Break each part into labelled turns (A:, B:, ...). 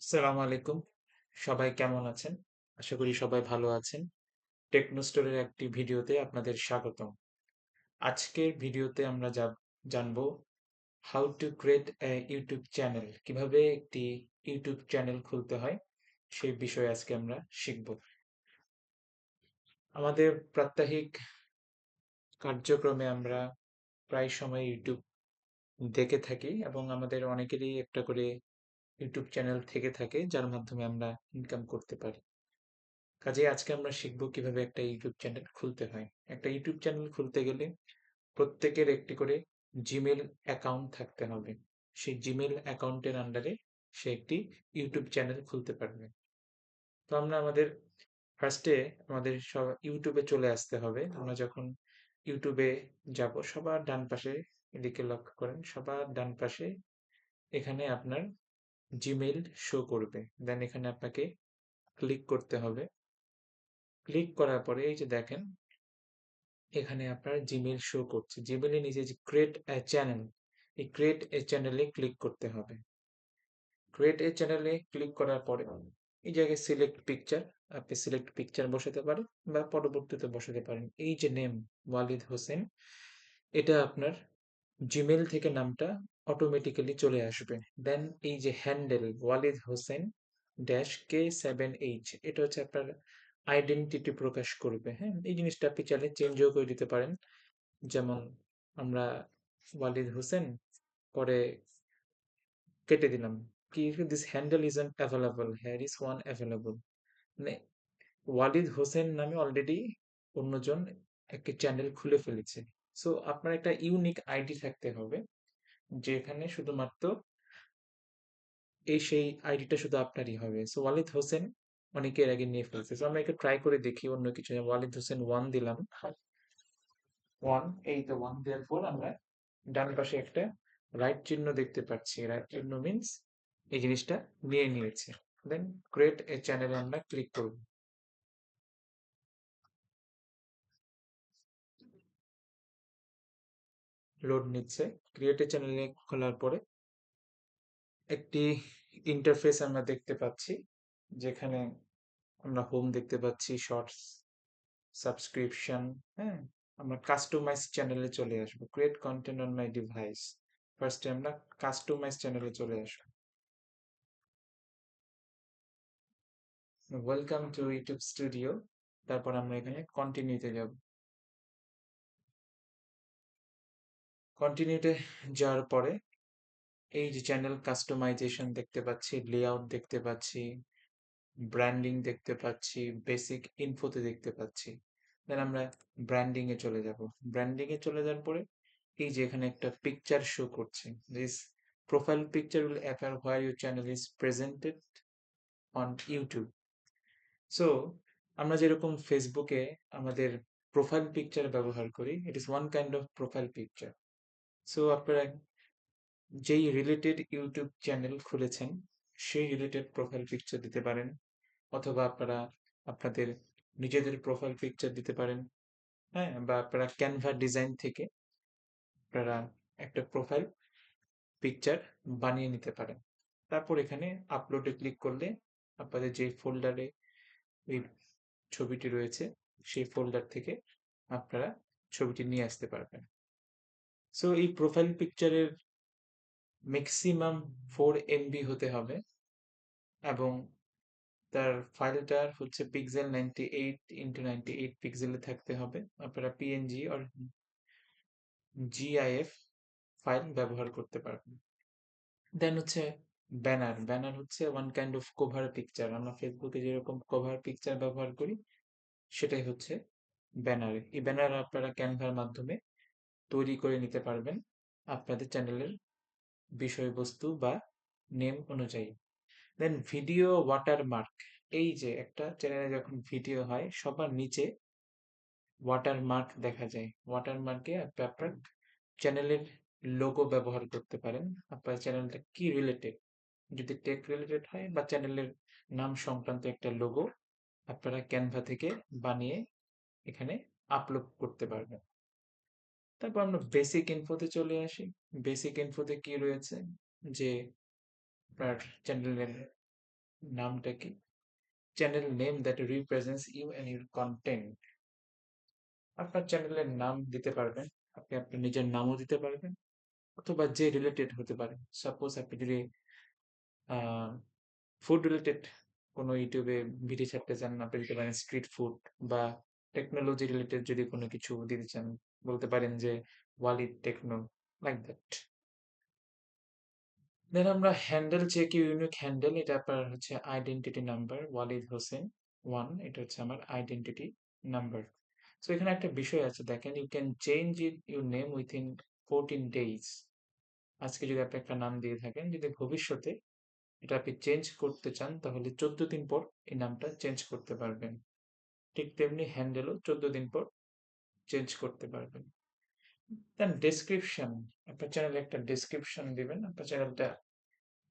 A: সালাম আলাইকুম। সবাই কেমন আছেন? আশা করি সবাই ভালো আছেন। টেকনো স্টোরের একটি ভিডিওতে আপনাদের স্বাগতম। আজকের ভিডিওতে আমরা জানব how to create YouTube channel. কীভাবে একটি ইউটিউব চ্যানেল খুলতে হয় সেই বিষয়ে আজকে আমরা শিখব। আমাদের প্রাত্যহিক কার্যক্রমে আমরা প্রায় সময় ইউটিউব দেখে থাকি এবং আমাদের অনেকেরই একটা করে ইউটিউব চ্যানেল থেকে থাকে, যার মাধ্যমে আমরা ইনকাম করতে পারি। কাজেই আজকে আমরা শিখব কীভাবে একটা ইউটিউব চ্যানেল খুলতে হয়। একটা ইউটিউব চ্যানেল খুলতে গেলে প্রত্যেকের একটি করে জিমেল অ্যাকাউন্ট থাকতে হবে। সেই জিমেল অ্যাকাউন্টের আন্ডারে সে একটি ইউটিউব চ্যানেল খুলতে পারবে। তো আমরা আমাদের ফার্স্টে আমাদের সব ইউটিউবে চলে আসতে হবে। আমরা যখন ইউটিউবে যাব, সবার ডান পাশে এদিকে লক্ষ্য করেন, সবার ডান পাশে এখানে আপনার জিমেইল শো করবে। দেন এখানে আপনাকে ক্লিক করতে হবে। ক্লিক করার পরে এই যে দেখেন, এখানে আপনার জিমেইল শো করছে। জিমেইলের নিচে যে ক্রিয়েট এ চ্যানেল এই ক্রিয়েট এ চ্যানেলে ক্লিক করতে হবে। ক্রিয়েট এ চ্যানেলে ক্লিক করার পরে এই জায়গায় সিলেক্ট পিকচার আপনি সিলেক্ট পিকচার বসাতে পারেন বা পরবর্তীতে বসাতে পারেন। এই যে নেম ওয়ালিদ হোসেন এটা আপনার জিমেইল থেকে নামটা অটোমেটিক্যালি চলে আসবে। দেন এই যে handle Walid Hossain dash K seven H এটা হচ্ছে আপনার আইডেন্টিটি প্রকাশ করবে হ্যাঁ? এই জিনিসটা আপনি চাইলে চেঞ্জও করে দিতে পারেন। যেমন আমরা ওয়ালিদ হোসেন পরে কেটে দিলাম। কি this handle is available here is one available মানে ওয়ালিদ হোসেন নামে অলরেডি অন্যজন একটি চ্যানেল খুলে ফেলেছে। সো আপনার একটা ইউনিক আইডি থাকতে হবে। যেখানে শুধুমাত্র এই সেই আইডিটা শুধু আপনারই হবে। সো ওয়ালিদ হোসেন অনেকের আগে নিয়ে ফেলছে। তো আমরা একটু ট্রাই করে দেখি অন্য কিছু। ওয়ালিদ হোসেন ওয়ান দিলাম। ওয়ান এই তো ওয়ান দেওয়ার পর আমরা ডান পাশে একটা রাইট চিহ্ন দেখতে পাচ্ছি। রাইট চিহ্ন মিনস এই জিনিসটা নিয়ে নিয়েছে। দেন ক্রিয়েট এ চ্যানেলে আমরা ক্লিক করব। লোড নিচ্ছে ক্রিয়েট চ্যানেলে খোলার পরে একটি ইন্টারফেস আমরা দেখতে পাচ্ছি, যেখানে আমরা হোম দেখতে পাচ্ছি শর্টস সাবস্ক্রিপশন হ্যাঁ আমরা কাস্টমাইজ চ্যানেলে চলে আসব। Create content on my device ফার্স্টে আমরা কাস্টমাইজ চ্যানেলে চলে আসব। ওয়েলকাম টু ইউটিউব স্টুডিও তারপর আমরা এখানে কন্টিনিউতে যাব। কন্টিনিউতে যাওয়ার পরে, এই যে চ্যানেল কাস্টমাইজেশন দেখতে পাচ্ছি লেআউট দেখতে পাচ্ছি ব্র্যান্ডিং দেখতে পাচ্ছি বেসিক ইনফোতে দেখতে পাচ্ছি। দেন আমরা ব্র্যান্ডিং এ চলে যাব। ব্র্যান্ডিং এ চলে যাওয়ার পরে, এই যে এখানে একটা পিকচার শো করছে। This profile picture will appear where your channel is presented on YouTube so আমরা যেরকম ফেসবুকে আমাদের প্রোফাইল পিকচার ব্যবহার করি it is one kind of profile picture so আপনারা যেই রিলেটেড ইউটিউব চ্যানেল খুলেছেন, সেই রিলেটেড প্রোফাইল পিকচার দিতে পারেন, অথবা আপনারা আপনাদের নিজেদের প্রোফাইল পিকচার দিতে পারেন হ্যাঁ বা আপনারা ক্যানভা ডিজাইন থেকে আপনারা একটা প্রোফাইল পিকচার বানিয়ে নিতে পারেন। তারপর এখানে আপলোডে ক্লিক করলে আপনাদের যে ফোল্ডারে এই ছবিটি রয়েছে, সেই ফোল্ডার থেকে আপনারা ছবিটি নিয়ে আসতে পারবেন। সো এই প্রোফাইল পিকচারের ম্যাক্সিমাম ফোর এমবি হতে হবে এবং তার ফাইলটার হচ্ছে pixel ninety eight into ninety eight পিক্সেলে থাকতে হবে। আপনারা পিএনজি আর জিআইএফ ফাইল ব্যবহার করতে পারবেন। দেন হচ্ছে ব্যানার ব্যানার হচ্ছে one kind of cover picture আমরা ফেসবুকে যেরকম কভার পিকচার ব্যবহার করি, সেটাই হচ্ছে ব্যানার এই ব্যানার আপনারা ক্যানভার মাধ্যমে তৈরি করে নিতে পারবেন আপনাদের চ্যানেলের বিষয়বস্তু বা নেম অনুযায়ী। দেন ভিডিও ওয়াটারমার্ক এই যে একটা চ্যানেলে যখন ভিডিও হয়, সবার নিচে ওয়াটারমার্ক দেখা যায়। ওয়াটারমার্কে আপনি আপনার চ্যানেলের লোগো ব্যবহার করতে পারেন। আপনার চ্যানেলটা কি রিলেটেড যদি টেক রিলেটেড হয় বা চ্যানেলের নাম সংক্রান্ত একটা লোগো আপনারা ক্যানভা থেকে বানিয়ে এখানে আপলোড করতে পারবেন। তারপর আমরা বেসিক ইনফোতে চলে আসি। বেসিক ইনফোতে কি রয়েছে? যে আপনার চ্যানেলের নামটা কি? Channel name that represents you and your content আপনার চ্যানেলের নাম দিতে পারবেন, আপনি আপনার নিজের নামও দিতে পারবেন, অথবা যে রিলেটেড হতে পারে। সাপোজ আপনি যদি ফুড রিলেটেড কোনো ইউটিউবে ভিডিও ছাড়তে চান, আপনি দিতে পারেন স্ট্রিট ফুড বা টেকনোলজি রিলেটেড যদি কোনো কিছু দিতে চান বলতে পারেন যে Walid techno like that then আমরা হ্যান্ডেল চেক ইউনিক হ্যান্ডেল এটা আপনার হচ্ছে identity number Walid Hossain one এটা হচ্ছে আমার আইডেন্টিটি নাম্বার সো এখানে একটা বিষয় আছে, দেখেন you can change it your name within fourteen days আজকে যদি আপনি একটা নাম দিয়ে থাকেন, যদি ভবিষ্যতে এটা আপনি চেঞ্জ করতে চান, তাহলে চোদ্দ দিন পর এই নামটা চেঞ্জ করতে পারবেন। ঠিক তেমনি হ্যান্ডেলও চোদ্দ দিন পর চেঞ্জ করতে পারবেন। দেন ডেসক্রিপশন আপনার চ্যানেলে একটা ডেসক্রিপশন দিবেন, আপনার চ্যানেলটা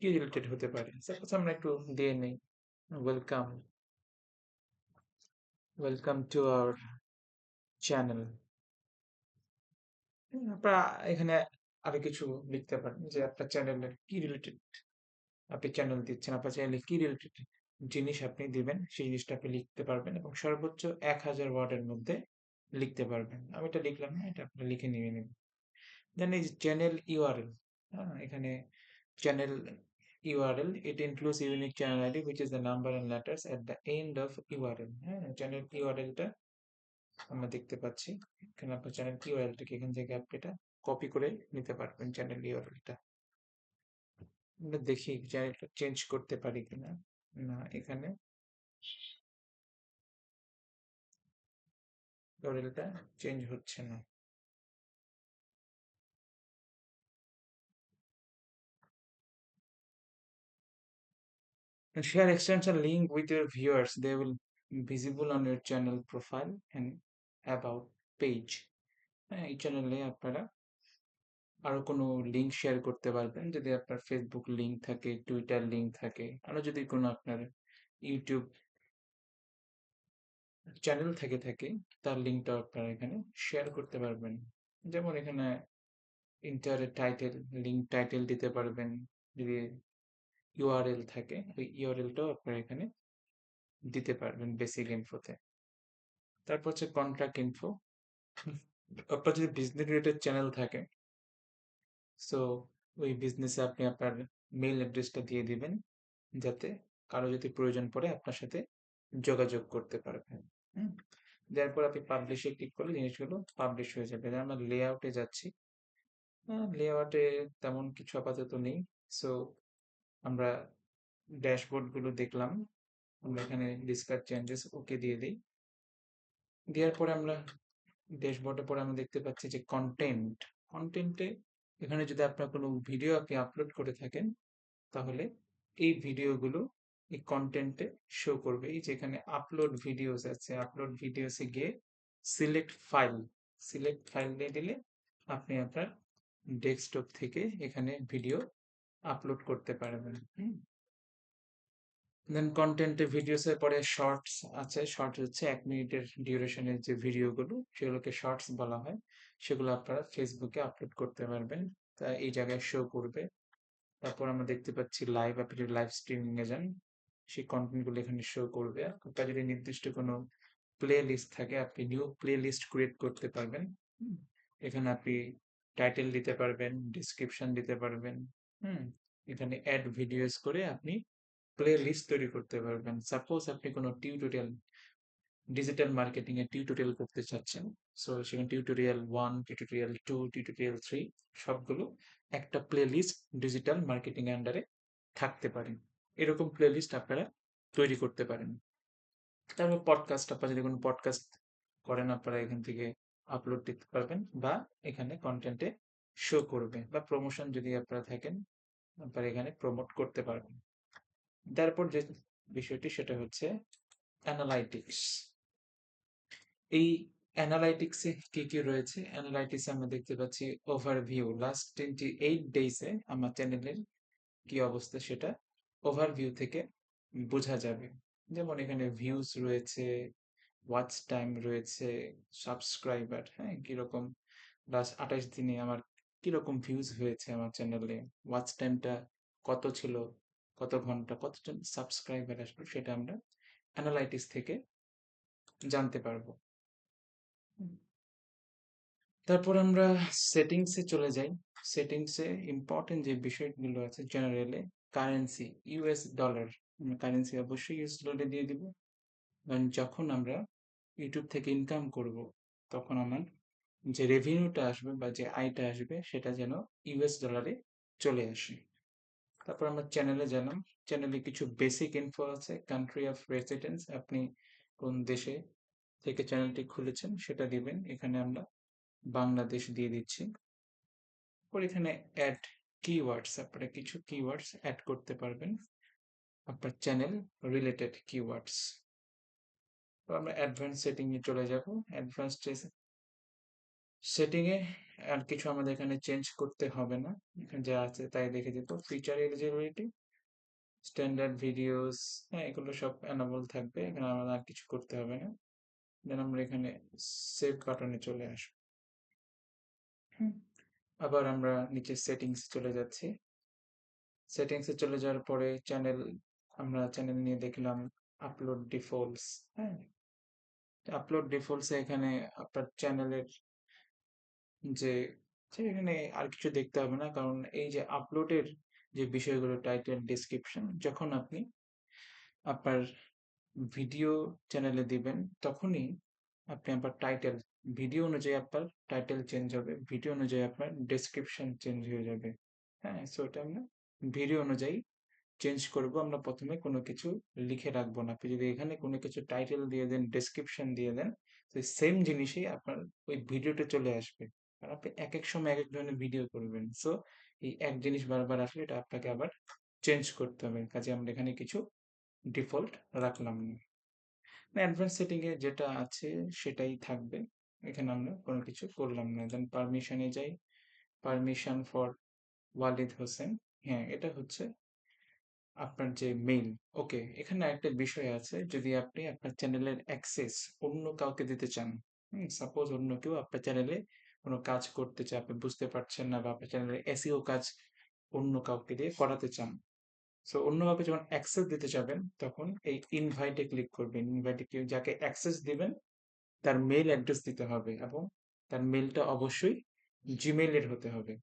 A: কি রিলেটেড হতে পারে? সাপোজ আমরা একটু দিয়ে নেই। Welcome welcome to our channel আপনারা এখানে আরও কিছু লিখতে পারেন যে আপনার চ্যানেলের কি রিলেটেড আপনি চ্যানেল দিচ্ছেন, আপনার চ্যানেলে কি রিলেটেড জিনিস আপনি দিবেন, সেই জিনিসটা আপনি লিখতে পারবেন এবং সর্বোচ্চ এক হাজার ওয়ার্ডের মধ্যে লিখতে পারবেন। আমি এটা লিখলাম না, এটা আপনি লিখে নিয়ে নেবেন দেন এই চ্যানেল ইউআরএল হ্যাঁ এখানে channel URL, it includes unique channel ID which is the number and letters at the end of URL হ্যাঁ চ্যানেল URL টা আমরা দেখতে পাচ্ছি। এখানে আপনার চ্যানেল URL টাকে এখান থেকে আপনি এটা কপি করে নিতে পারবেন চ্যানেল URL টা। আমরা দেখি চ্যানেলটা চেঞ্জ করতে পারি কিনা। না, এখানে URL চেঞ্জ হচ্ছে না and share extension link with your viewers they will visible on your channel profile and about page হ্যাঁ এই চ্যানেলে আপনারা আরও কোনো লিঙ্ক শেয়ার করতে পারবেন যদি আপনার ফেসবুক লিঙ্ক থাকে টুইটার লিঙ্ক থাকে আরও যদি কোনো আপনার ইউটিউব চ্যানেল থেকে থাকে, তার লিঙ্কটা আপনারা এখানে শেয়ার করতে পারবেন। যেমন এখানে ইন্টারের টাইটেল লিঙ্ক টাইটেল দিতে পারবেন, যদি ইউআরএল থাকে, ওই ইউআরএলটাও আপনারা এখানে দিতে পারবেন বেসিক ইনফোতে তারপর হচ্ছে কন্ট্রাক্ট ইনফো আপনার যদি বিজনেস রিলেটেড চ্যানেল থাকে সো ওই বিজনেসে আপনি আপনার মেইল অ্যাড্রেসটা দিয়ে দিবেন, যাতে কারও যদি প্রয়োজন পড়ে আপনার সাথে যোগাযোগ করতে পারবেন। হুম দেওয়ার পর আপনি পাবলিশে ক্লিক করলে জিনিসগুলো পাবলিশ হয়ে যাবে। আমরা লেআউটে যাচ্ছি। লেআউটে তেমন কিছু আপাতত নেই। সো আমরা ড্যাশবোর্ডগুলো দেখলাম। আমরা এখানে ডিসকাস চেঞ্জেস ওকে দিয়ে দিই। দেওয়ার পরে আমরা ড্যাশবোর্ডে পরে আমরা দেখতে পাচ্ছি যে কন্টেন্ট কন্টেন্টে এখানে যদি আপনার কোনো ভিডিও আপনি আপলোড করে থাকেন, তাহলে এই ভিডিওগুলো এই কন্টেন্টে শো করবে। এই যেখানে আপলোড ভিডিওস আছে আপলোড ভিডিওসে গিয়ে সিলেক্ট ফাইল সিলেক্ট ফাইল দিয়ে দিলে আপনি আপনার ডেস্কটপ থেকে এখানে ভিডিও আপলোড করতে পারবেন। দেন কন্টেন্টে ভিডিওসের পরে শর্টস আছে। শর্টস হচ্ছে এক মিনিটের ডিউরেশনের যে ভিডিওগুলো সেগুলোকে শর্টস বলা হয়। সেগুলো আপনারা ফেসবুকে আপলোড করতে পারবেন। তা এই জায়গায় শো করবে। তারপর আমরা দেখতে পাচ্ছি লাইভ আপনি লাইভ স্ট্রিমিং এ যান সেই কন্টেন্টগুলো এখানে শো করবে। আপনার যদি নির্দিষ্ট কোনো প্লে লিস্ট থাকে, আপনি নিউ প্লে লিস্ট ক্রিয়েট করতে পারবেন। এখানে আপনি টাইটেল দিতে পারবেন ডিসক্রিপশন দিতে পারবেন। হুম? এখানে অ্যাড ভিডিওস করে আপনি প্লে লিস্ট তৈরি করতে পারবেন। সাপোজ আপনি কোনো টিউটোরিয়াল ডিজিটাল মার্কেটিং এর টিউটোরিয়াল করতে চাচ্ছেন সো সেখানে tutorial one tutorial two tutorial three সবগুলো একটা প্লে লিস্ট ডিজিটাল মার্কেটিং আন্ডারে থাকতে পারে। এরকম প্লে লিস্ট আপনারা তৈরি করতে পারেন। তারপর পডকাস্ট আপনারা যদি কোনো পডকাস্ট করেন, আপনারা এখান থেকে আপলোড দিতে পারবেন বা এখানে কন্টেন্টে শো করবে বা প্রমোশন যদি আপনারা থাকেন, আপনারা এখানে প্রমোট করতে পারবেন। তারপর যে বিষয়টি, সেটা হচ্ছে অ্যানালাইটিক্স এই অ্যানালাইটিক্সে কি কি রয়েছে? অ্যানালাইটিক্সে আমরা দেখতে পাচ্ছি ওভারভিউ লাস্ট টোয়েন্টি এইট ডেইসে আমার চ্যানেলের কি অবস্থা সেটা ওভারভিউ থেকে বোঝা যাবে। যেমন এখানে ভিউজ রয়েছে ওয়াচ টাইম রয়েছে সাবস্ক্রাইবার হ্যাঁ কীরকম? লাস্ট আঠাশ দিনে আমার কীরকম ভিউজ হয়েছে আমার চ্যানেলে ওয়াচ টাইমটা কত ছিল? কত ঘণ্টা? কতজন সাবস্ক্রাইবার আসলো? সেটা আমরা অ্যানালাইটিক্স থেকে জানতে পারব। তারপর আমরা সেটিংসে চলে যাই। সেটিংসে ইম্পর্টেন্ট যে বিষয়গুলো আছে জেনারেলে কারেন্সি ইউএস ডলার কারেন্সি অবশ্যই ইউএস ডলারে দিয়ে দিব। কারণ যখন আমরা ইউটিউব থেকে ইনকাম করব, তখন আমার যে রেভিনিউটা আসবে বা যে আয়টা আসবে, সেটা যেন ইউএস ডলারে চলে আসে। তারপর আমরা চ্যানেলে জানাম। চ্যানেলে কিছু বেসিক ইনফো আছে। কান্ট্রি অফ রেসিডেন্স আপনি কোন দেশে থেকে চ্যানেলটি খুলেছেন, সেটা দিবেন। এখানে আমরা বাংলাদেশ দিয়ে দিচ্ছি। এখানে অ্যাড কিওয়ার্ডস আপনারা কিছু কিওয়ার্ডস অ্যাড করতে পারবেন আপনার চ্যানেল রিলেটেড কিওয়ার্ডস তো আমরা অ্যাডভান্স সেটিং এ চলে যাব। অ্যাডভান্স সেটিং এ আর কিছু আমাদের এখানে চেঞ্জ করতে হবে না। এখানে যা আছে তাই দেখে দিত ফিচার এলিজিবিলিটি স্ট্যান্ডার্ড ভিডিওস হ্যাঁ এগুলো সব অ্যানাবল থাকবে। এখানে আমাদের আর কিছু করতে হবে না। দেন আমরা এখানে সেভ বাটনে চলে আসব। আবার আমরা নিচে সেটিংস চলে যাচ্ছি। সেটিংসে চলে যাওয়ার পরে চ্যানেল আমরা চ্যানেল নিয়ে দেখলাম আপলোড ডিফল্টস হ্যাঁ? আপলোড ডিফল্টস এখানে আপনার চ্যানেলের যে এখানে আর কিছু দেখতে হবে না। কারণ এই যে আপলোডের যে বিষয়গুলো টাইটেল ডিসক্রিপশন যখন আপনি আপনার ভিডিও চ্যানেলে দিবেন, তখনই আপনি আপনার টাইটেল ভিডিও অনুযায়ী আপনার টাইটেল চেঞ্জ হবে ভিডিও অনুযায়ী আপনার ডেসক্রিপশন চেঞ্জ হয়ে যাবে। হ্যাঁ সো এটা আমরা ভিডিও অনুযায়ী চেঞ্জ করব। আমরা প্রথমে কোনো কিছু লিখে রাখব না। আপনি যদি এখানে কোনো কিছু টাইটেল দিয়ে দেন ডেসক্রিপশন দিয়ে দেন, তো সেম জিনিসই আপনার ওই ভিডিওটা চলে আসবে। আর আপনি এক এক সময় এক এক ধরনের ভিডিও করবেন। সো এই এক জিনিস বারবার আসলে এটা আপনাকে আবার চেঞ্জ করতে হবে। কাজে আমরা এখানে কিছু ডিফল্ট রাখলাম না। অ্যাডভান্স সেটিংয়ে যেটা আছে সেটাই থাকবে। এখানে আমরা কোনো কিছু করলাম না। দেন পারমিশনে যাই। পারমিশন ফর ওয়ালিদ হোসেন হ্যাঁ এটা হচ্ছে আপনার যে মেইল ওকে এখানে একটা বিষয় আছে। যদি আপনি আপনার চ্যানেলের অ্যাক্সেস অন্য কাউকে দিতে চান সাপোজ অন্য কেউ আপনার চ্যানেলে কোনো কাজ করতে চায়, আপনি বুঝতে পারছেন না বা আপনার চ্যানেলের এসিও কাজ অন্য কাউকে দিয়ে করাতে চান সো অন্যভাবে যখন অ্যাক্সেস দিতে যাবেন, তখন এই ইনভাইটে ক্লিক করবেন। ইনভাইটে কেউ যাকে অ্যাক্সেস দিবেন তার মেইল অ্যাড্রেস দিতে হবে এবং তার মেলটা অবশ্যই জিমেইলের হতে হবে।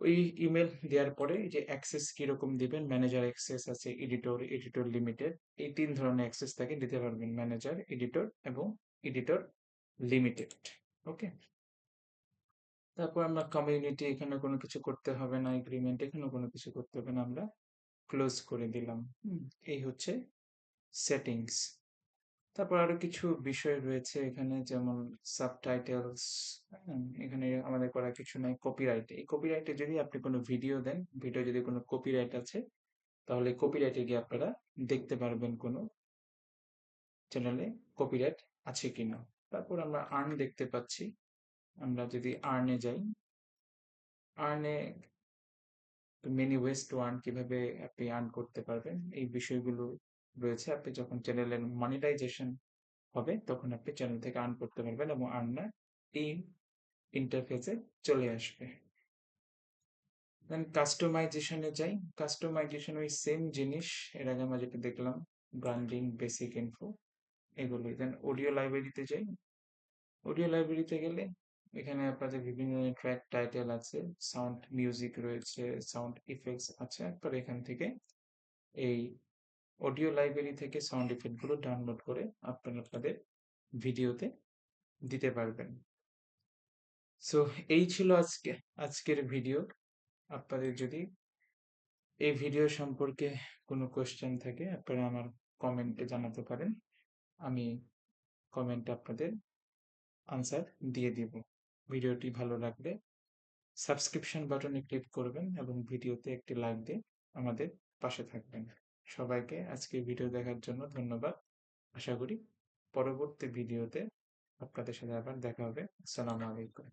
A: ওই ইমেল দেওয়ার পরে যে অ্যাক্সেস কীরকম দিবেন? ম্যানেজার অ্যাক্সেস আছে এডিটর এডিটর লিমিটেড এই তিন ধরনের অ্যাক্সেস তাকে দিতে পারবেন ম্যানেজার এডিটর এবং এডিটর লিমিটেড ওকে তারপর আমরা কমিউনিটি এখানে কোনো কিছু করতে হবে না এগ্রিমেন্ট এখানে কোনো কিছু করতে হবে না, আমরা ক্লোজ করে দিলাম। এই হচ্ছে সেটিংস তারপর আরও কিছু বিষয় রয়েছে এখানে, যেমন সাবটাইটেলস এখানে আমাদের করা কিছু নাই কপিরাইট এই কপিরাইটে যদি আপনি কোনো ভিডিও দেন ভিডিও যদি কোনো কপিরাইট আছে, তাহলে কপিরাইটে গিয়ে আপনারা দেখতে পারবেন কোনো চ্যানেলে কপিরাইট আছে কিনা। তারপর আমরা আর্ন দেখতে পাচ্ছি। আমরা যদি আর্নে যাই আর্নে মেনি ওয়েজ টু আর্ন কীভাবে আপনি আর্ন করতে পারবেন, এই বিষয়গুলো রয়েছে, আপনি যখন চ্যানেলের মনিটাইজেশন হবে, তখন আপনি চ্যানেল থেকে আর্ন করতে পারবেন এবং আর্নার এই ইন্টারফেসে চলে আসবে। দেন কাস্টমাইজেশনে যাই। কাস্টমাইজেশন ওই সেম জিনিস, এর আগে আমরা যেটা দেখলাম ব্র্যান্ডিং বেসিক ইনফো এগুলোই। দেন অডিও লাইব্রেরিতে যাই। অডিও লাইব্রেরিতে গেলে এখানে আপনাদের বিভিন্ন ট্র্যাক টাইটেল আছে সাউন্ড মিউজিক রয়েছে সাউন্ড ইফেক্টস আছে। তারপর এখান থেকে এই অডিও লাইব্রেরি থেকে সাউন্ড ইফেক্টগুলো ডাউনলোড করে আপনারা আপনাদের ভিডিওতে দিতে পারবেন। সো এই ছিল আজকে, আজকের ভিডিও আপনাদের যদি এই ভিডিও সম্পর্কে কোনো কোয়েশ্চেন থাকে, আপনারা আমার কমেন্টে জানাতে পারেন। আমি কমেন্টে আপনাদের আনসার দিয়ে দিব। ভিডিওটি ভালো লাগলে সাবস্ক্রিপশন বাটনে ক্লিক করবেন এবং ভিডিওতে একটি লাইক দিয়ে আমাদের পাশে থাকবেন। সবাইকে আজকে ভিডিও দেখার জন্য ধন্যবাদ। আশা করি পরবর্তী ভিডিওতে আপনাদের সাথে আবার দেখা হবে। আসসালামু আলাইকুম।